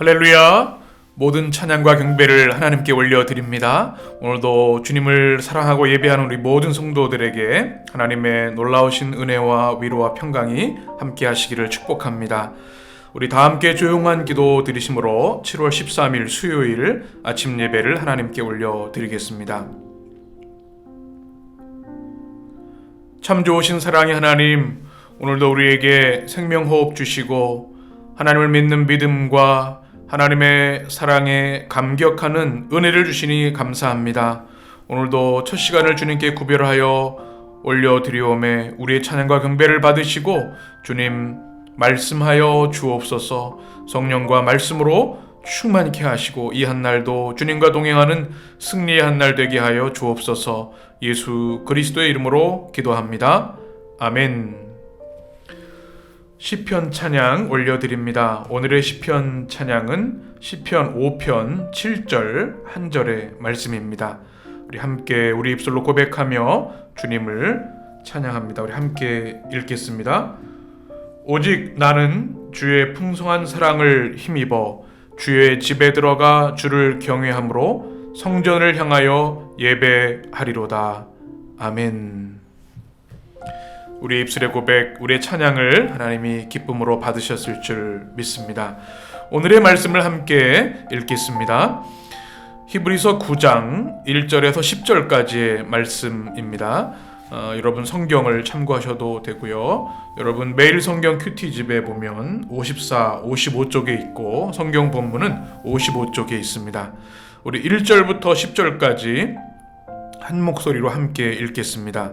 할렐루야! 모든 찬양과 경배를 하나님께 올려드립니다. 오늘도 주님을 사랑하고 예배하는 우리 모든 성도들에게 하나님의 놀라우신 은혜와 위로와 평강이 함께 하시기를 축복합니다. 우리 다 함께 조용한 기도 드리심으로 7월 13일 수요일 아침 예배를 하나님께 올려드리겠습니다. 참 좋으신 사랑의 하나님, 오늘도 우리에게 생명호흡 주시고 하나님을 믿는 믿음과 하나님의 사랑에 감격하는 은혜를 주시니 감사합니다. 오늘도 첫 시간을 주님께 구별하여 올려드리오매 우리의 찬양과 경배를 받으시고 주님 말씀하여 주옵소서 성령과 말씀으로 충만케 하시고 이 한날도 주님과 동행하는 승리의 한 날 되게 하여 주옵소서 예수 그리스도의 이름으로 기도합니다. 아멘. 시편 찬양 올려드립니다. 오늘의 시편 찬양은 시편 5편 7절 한 절의 말씀입니다. 우리 함께 우리 입술로 고백하며 주님을 찬양합니다. 우리 함께 읽겠습니다. 오직 나는 주의 풍성한 사랑을 힘입어 주의 집에 들어가 주를 경외함으로 성전을 향하여 예배하리로다. 아멘. 우리 입술의 고백, 우리의 찬양을 하나님이 기쁨으로 받으셨을 줄 믿습니다. 오늘의 말씀을 함께 읽겠습니다. 히브리서 9장 1절에서 10절까지의 말씀입니다. 어, 여러분 성경을 참고하셔도 되고요. 여러분 매일 성경 큐티집에 보면 54, 55쪽에 있고 성경 본문은 55쪽에 있습니다. 우리 1절부터 10절까지 한 목소리로 함께 읽겠습니다.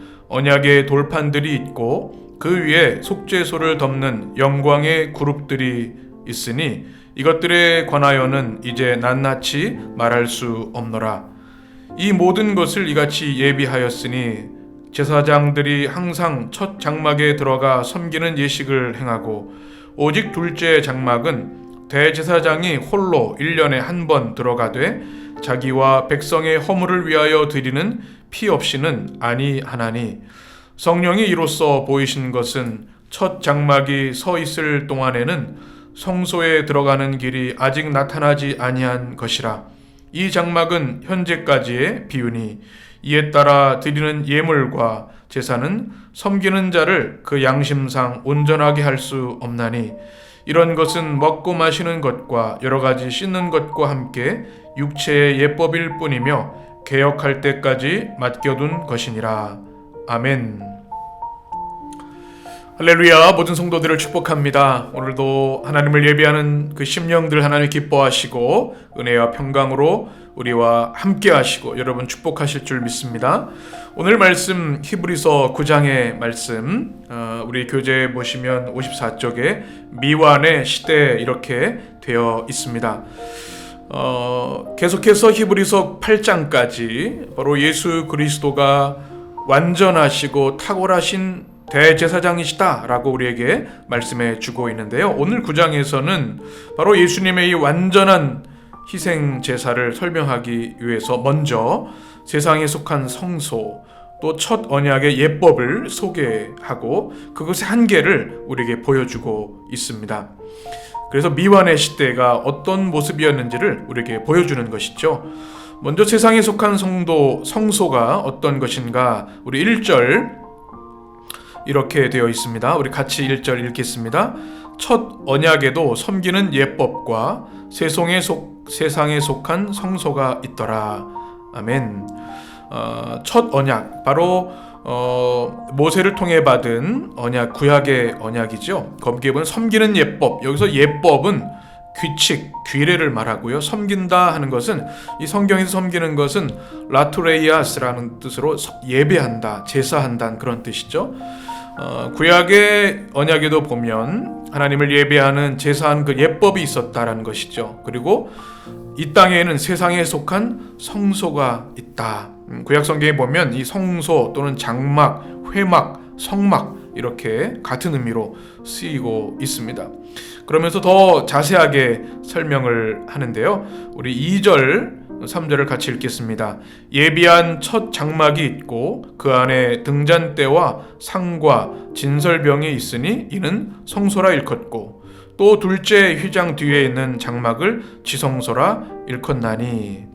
언약의 돌판들이 있고 그 위에 속죄소를 덮는 영광의 그룹들이 있으니 이것들에 관하여는 이제 낱낱이 말할 수 없노라. 이 모든 것을 이같이 예비하였으니 제사장들이 항상 첫 장막에 들어가 섬기는 예식을 행하고 오직 둘째 장막은 대제사장이 홀로 1년에 한 번 들어가되 자기와 백성의 허물을 위하여 드리는 피 없이는 아니하나니 성령이 이로써 보이신 것은 첫 장막이 서 있을 동안에는 성소에 들어가는 길이 아직 나타나지 아니한 것이라. 이 장막은 현재까지의 비유니 이에 따라 드리는 예물과 제사는 섬기는 자를 그 양심상 온전하게 할 수 없나니 이런 것은 먹고 마시는 것과 여러 가지 씻는 것과 함께 육체의 예법일 뿐이며 개혁할 때까지 맡겨둔 것이니라. 아멘. 할렐루야 모든 성도들을 축복합니다. 오늘도 하나님을 예배하는 그 심령들 하나님 기뻐하시고 은혜와 평강으로 우리와 함께 하시고 여러분 축복하실 줄 믿습니다. 오늘 말씀 히브리서 9장의 말씀 어, 우리 교재 보시면 54쪽에 미완의 시대 이렇게 되어 있습니다. 어, 계속해서 히브리서 8장까지 바로 예수 그리스도가 완전하시고 탁월하신 대제사장이시다라고 우리에게 말씀해 주고 있는데요. 오늘 구장에서는 바로 예수님의 이 완전한 희생 제사를 설명하기 위해서 먼저 세상에 속한 성소 또 첫 언약의 예법을 소개하고 그것의 한계를 우리에게 보여주고 있습니다. 그래서 미완의 시대가 어떤 모습이었는지를 우리에게 보여주는 것이죠. 먼저 세상에 속한 성도 성소가 어떤 것인가 우리 1절 이렇게 되어 있습니다. 우리 같이 1절 읽겠습니다. 첫 언약에도 섬기는 예법과 세상에 속 세상에 속한 성소가 있더라. 아멘. 어, 첫 언약 바로 어, 모세를 통해 받은 언약 구약의 언약이죠. 거기에 보면 섬기는 예법 여기서 예법은 규칙, 규례를 말하고요. 섬긴다 하는 것은 이 성경에서 섬기는 것은 라토레이아스라는 뜻으로 예배한다, 제사한다는 그런 뜻이죠. 어, 구약의 언약에도 보면 하나님을 예배하는 제사한 그 예법이 있었다라는 것이죠. 그리고 이 땅에는 세상에 속한 성소가 있다. 음, 구약 성경에 보면 이 성소 또는 장막, 회막, 성막 이렇게 같은 의미로 쓰이고 있습니다. 그러면서 더 자세하게 설명을 하는데요. 우리 2절 3절을 같이 읽겠습니다. 예비한 첫 장막이 있고 그 안에 등잔대와 상과 진설병이 있으니 이는 성소라 일컫고 또 둘째 휘장 뒤에 있는 장막을 지성소라 일컫나니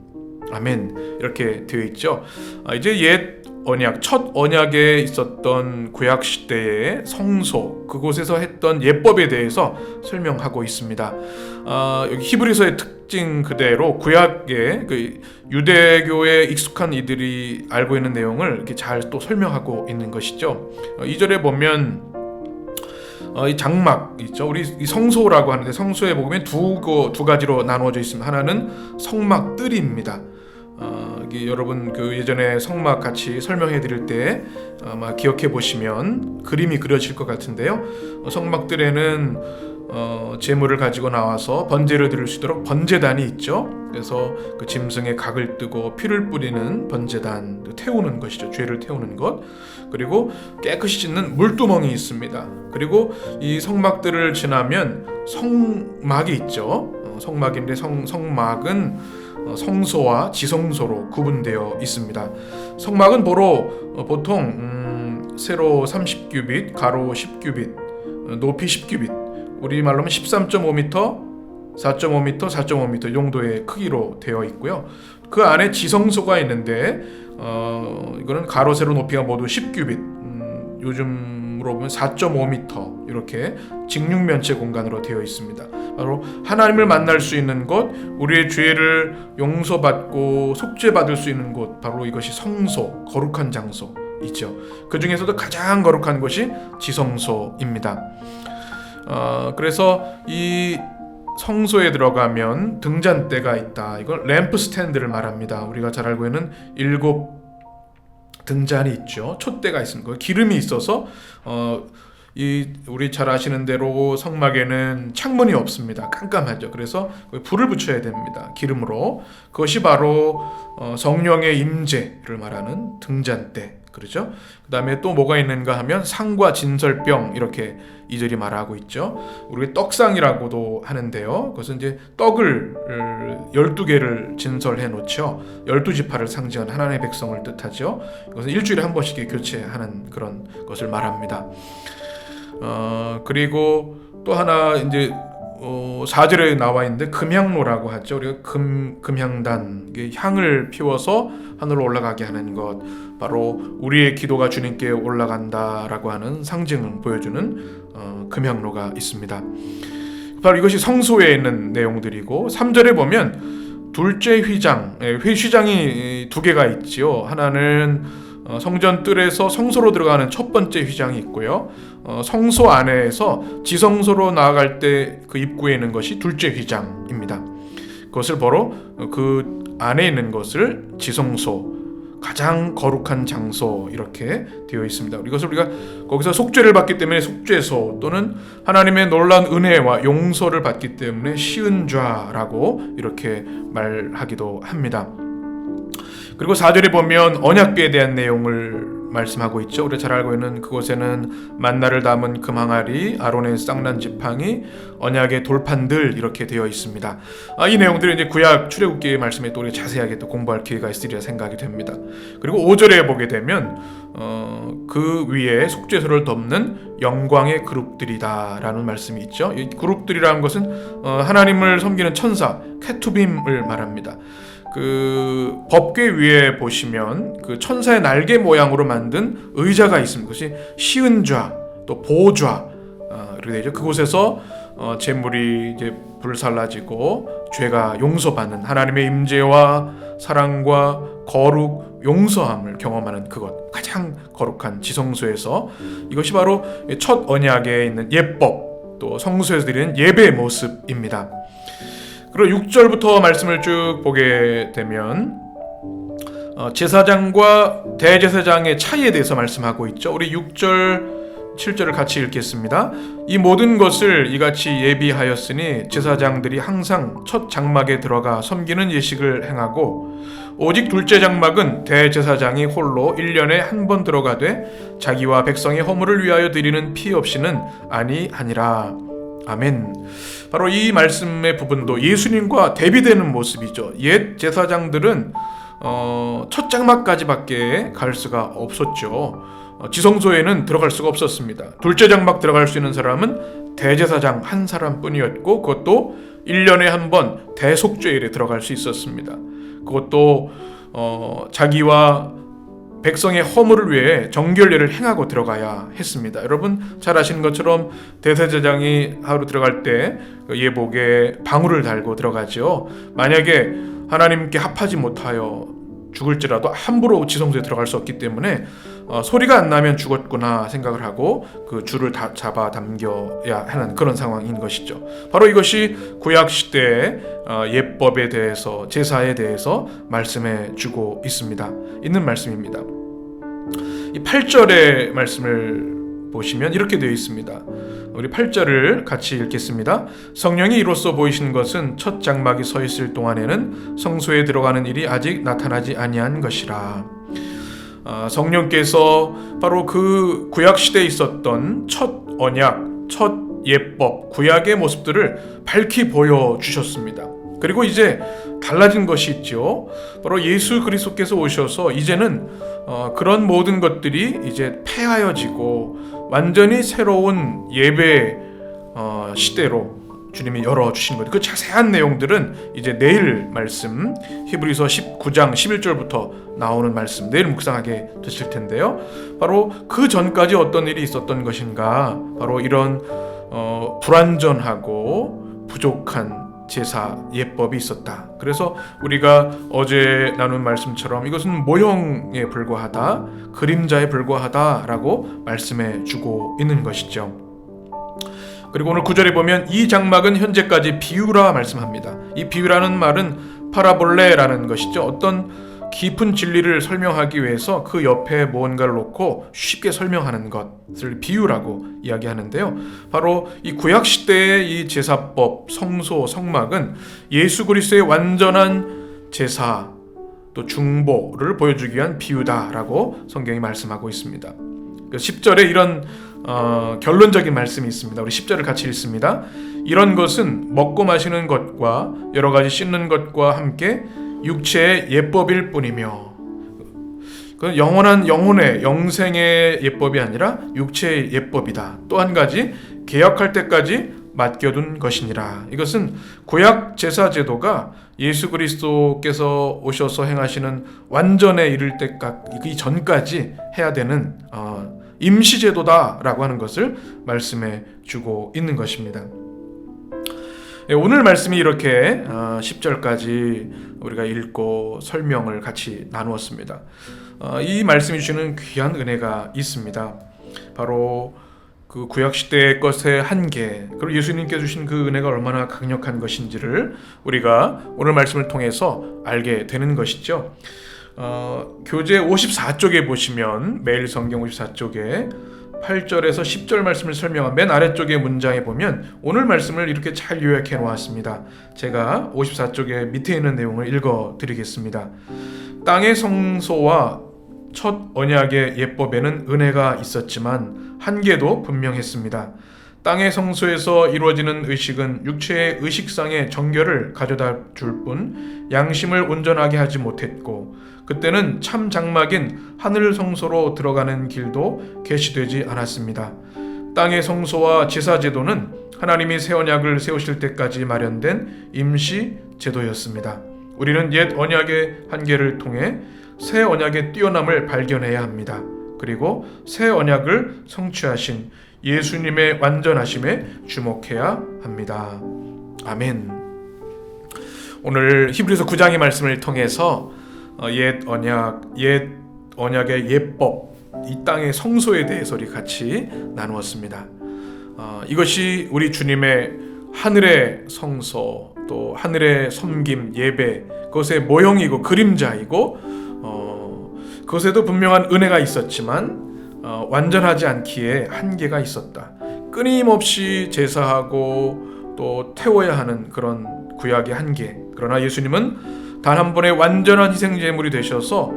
아멘 이렇게 되어 있죠. 아, 이제 옛 언약 첫 언약에 있었던 구약 시대의 성소 그곳에서 했던 예법에 대해서 설명하고 있습니다. 아, 여기 히브리서의 특징 그대로 구약의 그 유대교에 익숙한 이들이 알고 있는 내용을 이렇게 잘 또 설명하고 있는 것이죠. 어, 2절에 보면 어, 이 장막 있죠. 우리 이 성소라고 하는데 성소에 보면 두, 거, 두 가지로 나누어져 있습니다. 하나는 성막 뜰입니다. 어, 여러분 그 예전에 성막 같이 설명해 드릴 때 아마 기억해 보시면 그림이 그려질 것 같은데요. 어, 성막들에는 어, 재물을 가지고 나와서 번제를 드릴 수 있도록 번제단이 있죠. 그래서 그 짐승의 각을 뜨고 피를 뿌리는 번제단 태우는 것이죠. 죄를 태우는 것. 그리고 깨끗이 씻는 물두멍이 있습니다. 그리고 이 성막들을 지나면 성막이 있죠. 어, 성막인데 성, 성막은 어, 성소와 지성소로 구분되어 있습니다. 성막은 보로 어, 보통 음, 세로 30규빗, 가로 10규빗, 어, 높이 10규빗, 우리 말로는 13.5m, 4.5m, 4.5m 정도의 크기로 되어 있고요. 그 안에 지성소가 있는데 어, 이거는 가로 세로 높이가 모두 10규빗. 음, 요즘 으로 보면 4.5m 이렇게 직육면체 공간으로 되어 있습니다. 바로 하나님을 만날 수 있는 곳, 우리의 죄를 용서받고 속죄받을 수 있는 곳, 바로 이것이 성소, 거룩한 장소이죠. 그 중에서도 가장 거룩한 곳이 지성소입니다. 어, 그래서 이 성소에 들어가면 등잔대가 있다. 이걸 램프 스탠드를 말합니다. 우리가 잘 알고 있는 일곱 등잔이 있죠. 촛대가 있습니다. 기름이 있어서 어, 이 우리 잘 아시는 대로 성막에는 창문이 없습니다. 깜깜하죠. 그래서 불을 붙여야 됩니다. 기름으로 그것이 바로 어, 성령의 임재를 말하는 등잔대. 그렇죠? 그 다음에 또 뭐가 있는가 하면 상과 진설병 이렇게 이절이 말하고 있죠. 우리가 떡상이라고도 하는데요. 그것은 이제 떡을 12개를 진설해 놓죠. 12지파를 상징하는 하나님의 백성을 뜻하죠. 이것은 일주일에 한 번씩 교체하는 그런 것을 말합니다. 어, 그리고 또 하나 이제 어, 4절에 나와 있는데 금향로라고 하죠. 우리가 금 금향단 향을 피워서 하늘로 올라가게 하는 것 바로 우리의 기도가 주님께 올라간다라고 하는 상징을 보여주는 어, 금향로가 있습니다. 바로 이것이 성소에 있는 내용들이고 3절에 보면 둘째 휘장, 예, 휘장이 두 개가 있지요. 하나는 어, 성전 뜰에서 성소로 들어가는 첫 번째 휘장이 있고요. 어, 성소 안에서 지성소로 나아갈 때 그 입구에 있는 것이 둘째 휘장입니다. 그것을 보러 그 안에 있는 것을 지성소 가장 거룩한 장소 이렇게 되어 있습니다. 이것을 우리가 거기서 속죄를 받기 때문에 속죄소 또는 하나님의 놀란 은혜와 용서를 받기 때문에 쉬은 좌라고 이렇게 말하기도 합니다. 그리고 4절에 보면 언약궤에 대한 내용을 말씀하고 있죠. 우리 잘 알고 있는 그곳에는 만나를 담은 금항아리, 아론의 쌍난 지팡이, 언약의 돌판들 이렇게 되어 있습니다. 아, 이 내용들은 이제 구약 출애굽기의 말씀에 또 우리 자세하게 또 공부할 기회가 있으리라 생각이 됩니다. 그리고 5절에 보게 되면 어, 그 위에 속죄소를 덮는 영광의 그룹들이다라는 말씀이 있죠. 이 그룹들이라는 것은 어, 하나님을 섬기는 천사 케투빔을 말합니다. 그 법궤 위에 보시면 그 천사의 날개 모양으로 만든 의자가 있습니다. 그것이 시은좌 또 보좌 어, 이렇게 되죠. 그곳에서 어, 재물이 이제 불살라지고 죄가 용서받는 하나님의 임재와 사랑과 거룩 용서함을 경험하는 그것 가장 거룩한 지성소에서 이것이 바로 첫 언약에 있는 예법 또 성소에서 드리는 예배의 모습입니다. 그리고 6절부터 말씀을 쭉 보게 되면 어, 제사장과 대제사장의 차이에 대해서 말씀하고 있죠. 우리 6절 7절을 같이 읽겠습니다. 이 모든 것을 이같이 예비하였으니 제사장들이 항상 첫 장막에 들어가 섬기는 예식을 행하고 오직 둘째 장막은 대제사장이 홀로 1년에 한 번 들어가되 자기와 백성의 허물을 위하여 드리는 피 없이는 아니하니라. 아멘. 바로 이 말씀의 부분도 예수님과 대비되는 모습이죠. 옛 제사장들은 어, 첫 장막까지밖에 갈 수가 없었죠. 어, 지성소에는 들어갈 수가 없었습니다. 둘째 장막 들어갈 수 있는 사람은 대제사장 한 사람뿐이었고 그것도 1년에 한 번 대속죄일에 들어갈 수 있었습니다. 그것도 어, 자기와 백성의 허물을 위해 정결례를 행하고 들어가야 했습니다. 여러분 잘 아시는 것처럼 대제사장이 하루 들어갈 때그 예복에 방울을 달고 들어가죠. 만약에 하나님께 합하지 못하여 죽을지라도 함부로 지성소에 들어갈 수 없기 때문에 어, 소리가 안 나면 죽었구나 생각을 하고 그 줄을 다 잡아 당겨야 하는 그런 상황인 것이죠. 바로 이것이 구약 시대의 어, 예법에 대해서 제사에 대해서 말씀해 주고 있습니다. 있는 말씀입니다. 이 8절의 말씀을 보시면 이렇게 되어 있습니다. 우리 8절을 같이 읽겠습니다. 성령이 이로써 보이신 것은 첫 장막이 서 있을 동안에는 성소에 들어가는 일이 아직 나타나지 아니한 것이라. 아, 성령께서 바로 그 구약 시대에 있었던 첫 언약, 첫 예법, 구약의 모습들을 밝히 보여 주셨습니다. 그리고 이제 달라진 것이 있죠. 바로 예수 그리스도께서 오셔서 이제는 어, 그런 모든 것들이 이제 폐하여지고 완전히 새로운 예배 어, 시대로 주님이 열어 주신 거예요. 그 자세한 내용들은 이제 내일 말씀 히브리서 19장 11절부터 나오는 말씀 내일 묵상하게 되실 텐데요. 바로 그 전까지 어떤 일이 있었던 것인가? 바로 이런 어, 불완전하고 부족한 제사 예법이 있었다. 그래서 우리가 어제 나눈 말씀처럼 이것은 모형에 불과하다, 그림자에 불과하다라고 말씀해 주고 있는 것이죠. 그리고 오늘 구절에 보면 이 장막은 현재까지 비유라 말씀합니다. 이 비유라는 말은 파라볼레라는 것이죠. 어떤 깊은 진리를 설명하기 위해서 그 옆에 무언가를 놓고 쉽게 설명하는 것을 비유라고 이야기하는데요. 바로 이 구약 시대의 이 제사법, 성소, 성막은 예수 그리스도의 완전한 제사 또 중보를 보여주기 위한 비유다라고 성경이 말씀하고 있습니다. 10절에 이런 어, 결론적인 말씀이 있습니다. 우리 10절을 같이 읽습니다. 이런 것은 먹고 마시는 것과 여러 가지 씻는 것과 함께 육체의 예법일 뿐이며 그 영원한 영혼의 영생의 예법이 아니라 육체의 예법이다. 또 한 가지 개혁할 때까지 맡겨둔 것이니라. 이것은 구약 제사 제도가 예수 그리스도께서 오셔서 행하시는 완전에 이를 때까지 전까지 해야 되는 어, 임시 제도다라고 하는 것을 말씀해 주고 있는 것입니다. 예, 오늘 말씀이 이렇게 10절까지 우리가 읽고 설명을 같이 나누었습니다. 어, 이 말씀이 주시는 귀한 은혜가 있습니다. 바로 그 구약 시대의 것의 한계 그리고 예수님께 주신 그 은혜가 얼마나 강력한 것인지를 우리가 오늘 말씀을 통해서 알게 되는 것이죠. 어, 교재 54쪽에 보시면 매일 성경 54쪽에 8절에서 10절 말씀을 설명한 맨 아래쪽의 문장에 보면 오늘 말씀을 이렇게 잘 요약해 놓았습니다. 제가 54쪽에 밑에 있는 내용을 읽어 드리겠습니다. 땅의 성소와 첫 언약의 예법에는 은혜가 있었지만 한계도 분명했습니다. 땅의 성소에서 이루어지는 의식은 육체의 의식상의 정결을 가져다 줄 뿐 양심을 온전하게 하지 못했고 그때는 참 장막인 하늘 성소로 들어가는 길도 개시되지 않았습니다. 땅의 성소와 제사 제도는 하나님이 새 언약을 세우실 때까지 마련된 임시 제도였습니다. 우리는 옛 언약의 한계를 통해 새 언약의 뛰어남을 발견해야 합니다. 그리고 새 언약을 성취하신 예수님의 완전하심에 주목해야 합니다. 아멘. 오늘 히브리서 9장의 말씀을 통해서 어, 옛 언약, 옛 언약의 예법, 이 땅의 성소에 대해서 우리 같이 나누었습니다. 어, 이것이 우리 주님의 하늘의 성소, 또 하늘의 섬김, 예배, 그것의 모형이고 그림자이고 어, 그것에도 분명한 은혜가 있었지만 어, 완전하지 않기에 한계가 있었다. 끊임없이 제사하고 또 태워야 하는 그런 구약의 한계. 그러나 예수님은 단 한 번의 완전한 희생 제물이 되셔서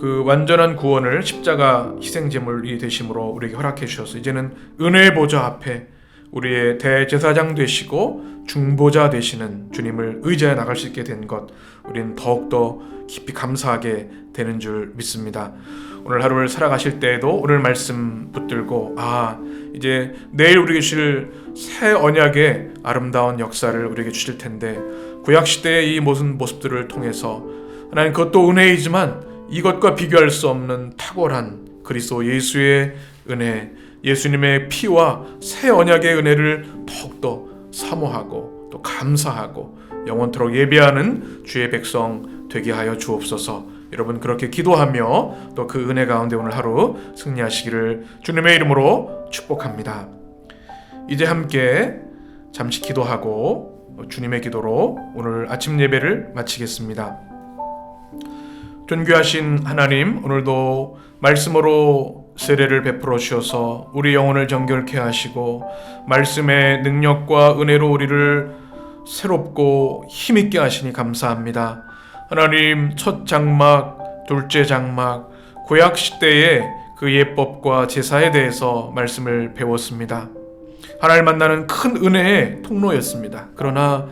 그 완전한 구원을 십자가 희생 제물이 되심으로 우리에게 허락해 주셔서 이제는 은혜의 보좌 앞에 우리의 대제사장 되시고 중보자 되시는 주님을 의지해 나갈 수 있게 된 것 우리는 더욱더 깊이 감사하게 되는 줄 믿습니다. 오늘 하루를 살아가실 때에도 오늘 말씀 붙들고 아 이제 내일 우리에게 주실 새 언약의 아름다운 역사를 우리에게 주실 텐데 구약 시대의 이 모든 모습들을 통해서 하나님 그것도 은혜이지만 이것과 비교할 수 없는 탁월한 그리스도 예수의 은혜, 예수님의 피와 새 언약의 은혜를 더욱더 사모하고 또 감사하고 영원토록 예배하는 주의 백성 되게 하여 주옵소서. 여러분 그렇게 기도하며 또 그 은혜 가운데 오늘 하루 승리하시기를 주님의 이름으로 축복합니다. 이제 함께 잠시 기도하고 주님의 기도로 오늘 아침 예배를 마치겠습니다. 존귀하신 하나님, 오늘도 말씀으로 세례를 베풀어 주셔서 우리 영혼을 정결케 하시고 말씀의 능력과 은혜로 우리를 새롭고 힘있게 하시니 감사합니다. 하나님 첫 장막, 둘째 장막, 구약 시대의 그 예법과 제사에 대해서 말씀을 배웠습니다. 하나님 만나는 큰 은혜의 통로였습니다. 그러나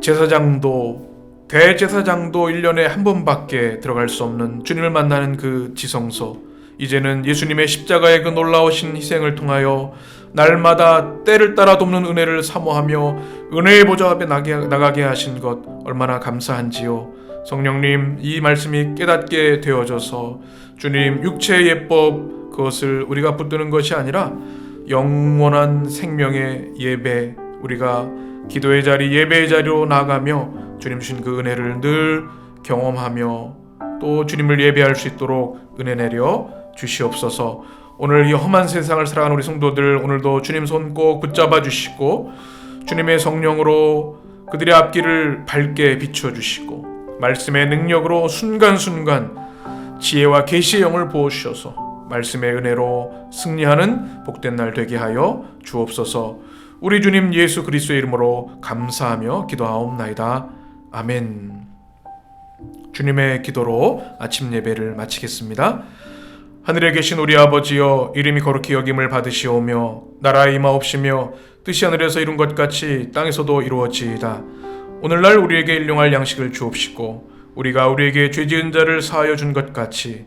제사장도 대제사장도 1년에 한 번밖에 들어갈 수 없는 주님을 만나는 그 지성소 이제는 예수님의 십자가의 그 놀라우신 희생을 통하여 날마다 때를 따라 돕는 은혜를 사모하며 은혜의 보좌 앞에 나가게 하신 것 얼마나 감사한지요. 성령님 이 말씀이 깨닫게 되어져서 주님 육체의 예법 그것을 우리가 붙드는 것이 아니라 영원한 생명의 예배 우리가 기도의 자리 예배의 자리로 나아가며 주님 주신 그 은혜를 늘 경험하며 또 주님을 예배할 수 있도록 은혜 내려 주시옵소서. 오늘 이 험한 세상을 살아가는 우리 성도들 오늘도 주님 손 꼭 붙잡아 주시고 주님의 성령으로 그들의 앞길을 밝게 비춰 주시고 말씀의 능력으로 순간순간 지혜와 계시의 영을 부어 주셔서 말씀의 은혜로 승리하는 복된 날 되게 하여 주옵소서. 우리 주님 예수 그리스도의 이름으로 감사하며 기도하옵나이다. 아멘. 주님의 기도로 아침 예배를 마치겠습니다. 하늘에 계신 우리 아버지여 이름이 거룩히 여김을 받으시오며 나라의 임하옵시며 뜻이 하늘에서 이룬 것 같이 땅에서도 이루어지이다. 오늘날 우리에게 일용할 양식을 주옵시고 우리가 우리에게 죄 지은 자를 사하여 준 것 같이